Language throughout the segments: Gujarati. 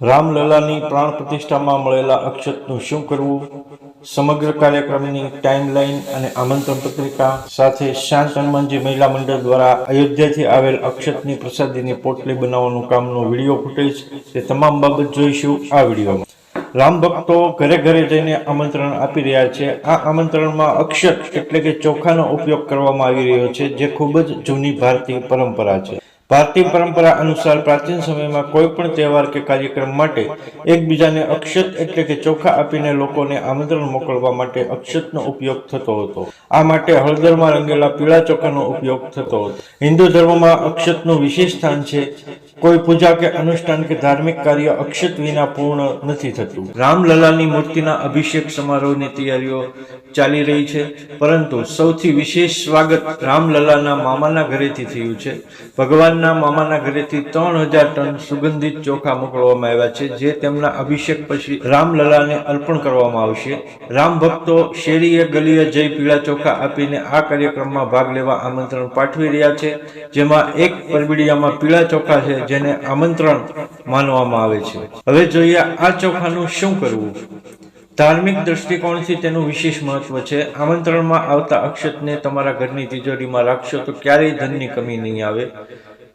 રામલલાની પ્રાણ પ્રતિષ્ઠામાં મળેલા અક્ષતનું શું કરવું? સમગ્ર કાર્યક્રમની ટાઈમલાઈન અને આમંત્રણ પત્રિકા સાથે શાંત હનુમાનજી મહિલા મંડળ દ્વારા અયોધ્યાથી આવેલ અક્ષતની પ્રસાદીની પોટલી બનાવવાનું કામનો વીડિયો ફૂટેજ તે તમામ બાબત જોઈશું આ વિડીયોમાં. રામ ભક્તો ઘરે ઘરે જઈને આમંત્રણ આપી રહ્યા છે. આ આમંત્રણમાં અક્ષત એટલે કે ચોખાનો ઉપયોગ કરવામાં આવી રહ્યો છે, જે ખૂબ જ જૂની ભારતીય પરંપરા છે. ભારતીય પરંપરા અનુસાર પ્રાચીન સમયમાં કોઈ પણ તહેવાર કે કાર્યક્રમ માટે એકબીજાને અક્ષત એટલે કે ચોખા આપીને લોકોને આમંત્રણ મોકલવા માટે અક્ષતનો ઉપયોગ થતો હતો. આ માટે હળદરમાં રંગેલા પીળા ચોખાનો ઉપયોગ થતો હતો. હિન્દુ ધર્મમાં અક્ષતનું વિશેષ સ્થાન છે. કોઈ પૂજા કે અનુષ્ઠાન કે ધાર્મિક કાર્ય અક્ષત વિના પૂર્ણ નથી થતું. રામલલાની મૂર્તિના અભિષેક સમારોહની તૈયારીઓ ચાલી રહી છે. પરંતુ સૌથી વિશેષ સ્વાગત રામલલાના મામાના ઘરેથી થયું છે. ભગવાનના મામાના ઘરેથી ત્રણ હજાર ટન સુગંધિત ચોખા મોકલવામાં આવ્યા છે, જે તેમના અભિષેક પછી રામલલાને અર્પણ કરવામાં આવશે. રામ ભક્તો, શેરીએ ગલીએ જઈ પીળા ચોખા આપીને આ કાર્યક્રમમાં ભાગ લેવા આમંત્રણ પાઠવી રહ્યા છે, જેમાં એક પરબીડિયામાં પીળા ચોખા છે, જેને આમંત્રણ માનવામાં આવે છે. હવે જોઈએ આ ચોખાનું શું કરવું. ધાર્મિક દ્રષ્ટિકોણથી તેનું વિશેષ મહત્વ છે. આમંત્રણમાં આવતા અક્ષતને તમારા ઘરની તિજોરીમાં રાખશો તો ક્યારેય ધનની કમી નહીં આવે.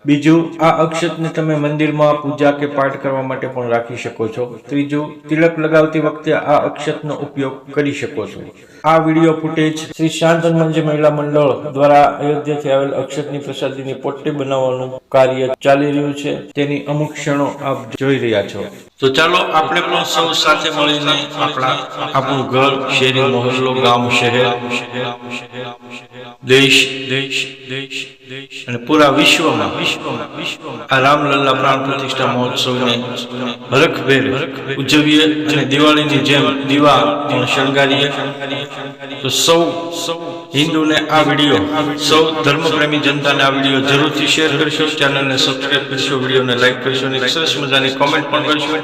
બીજું, આ અક્ષતને તમે મંદિરમાં પૂજા કે પાઠ કરવા માટે પણ રાખી શકો છો. ત્રીજું, તિલક લગાવતી વખતે આ અક્ષતનો ઉપયોગ કરી શકો છો. આ વીડિયો ફૂટેજ શ્રી શાંત હનુમાનજી મહિલા મંડળ દ્વારા અયોધ્યાથી આવેલ અક્ષતની પ્રસાદીની પોટ્ટી બનાવવાનું કાર્ય ચાલી રહ્યું છે. તેની અમુક ક્ષણો આપ જોઈ રહ્યા છો. તો ચાલો આપણે પણ સૌ સાથે મળીને આપણા આપણું ઘર, શેરી, મહોલ્લો, ગામ, શહેર, દેશ દેશ દેશ દેશ અને પૂરા વિશ્વમાં વિશ્વમાં વિશ્વમાં આ રામલલ્લા પ્રાણ પ્રતિષ્ઠા મહોત્સવને હરખભેર ઉજવીએ અને દિવાળીની જેમ દીવા પણ શણગારીએ. તો સૌ સૌ હિન્દુને આ વીડિયો, સૌ ધર્મપ્રેમી જનતાને આ વીડિયો જરૂરથી શેર કરશો. ચેનલને સબસ્ક્રાઈબ કરશો, વિડીયોને લાઈક કરશો અને સરસ મજાની કોમેન્ટ પણ કરશો.